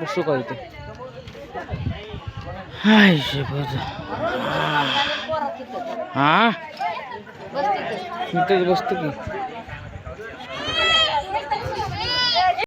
বসু কইতে হাই সে বোঝা হ্যাঁ বসতে কি